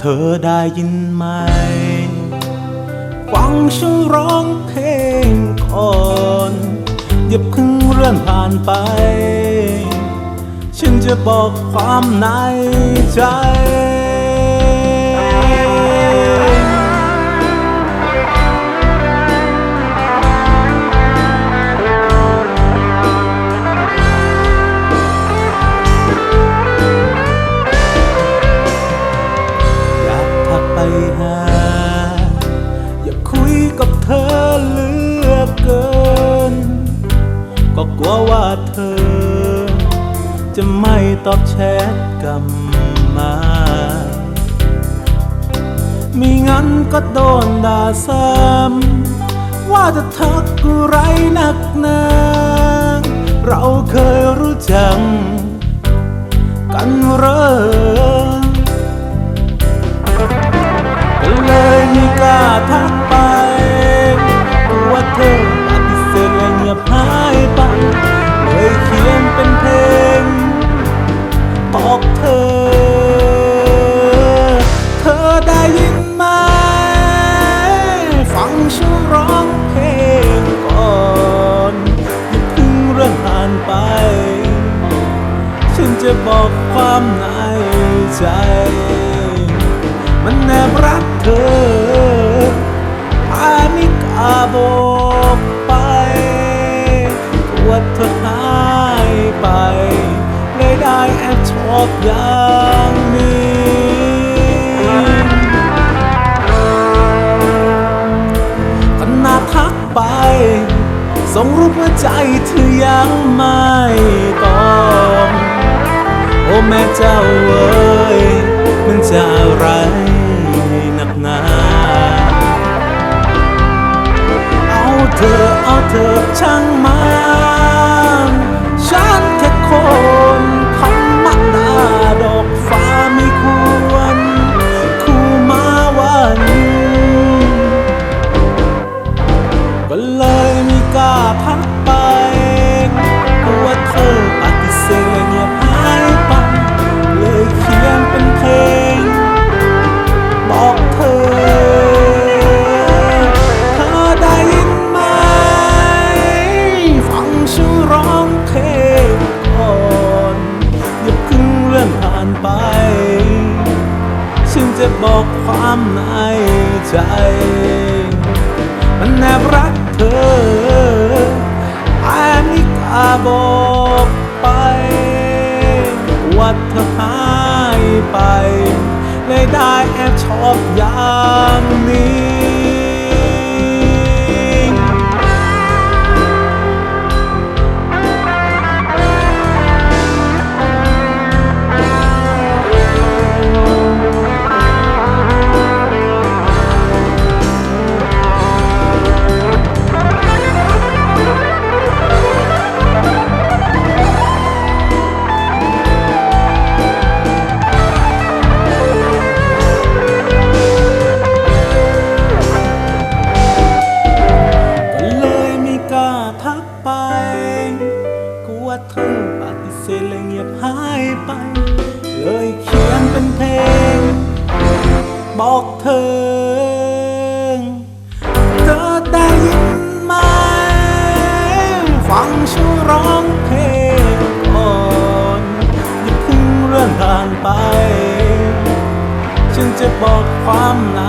เธอได้ยินไหม ฟังฉันร้องเพลงก่อนอย่าเพิ่งเลื่อนผ่านไป ฉันจะบอกความในใจ เธอ จะไม่ตอบแชทกลับมามีงั้นก็โดนด่าซ้ำว่าจะทักอะไรนักหนาเราเคยรู้จักกันเรอก็เลยไม่กล้าทัก จะบอกความในใจ มันแนบรักเธออามิกาบอกไปว่าเธอหายไปเลยได้แอบชอบอย่า เจ้าเว้ยมันจะอะไรหนักหนาเอาเธอเอาเธอช่างมา บอกความในใจ มันแอบรักเธออามิกาบอกไป ว่าเธอหายไป เลยได้แอบชอบยา เป็นเพลง บอกเธอ เธอได้ยินไหม ฟังฉันร้องเพลงก่อนอย่าเพิ่งเรื่องผ่านไป ฉันจะบอกความใน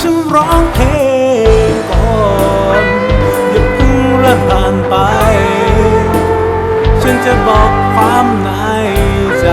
ฉันร้องเพลงก่อนอย่าเพิ่งละผ่านไป ฉันจะบอกความในใจ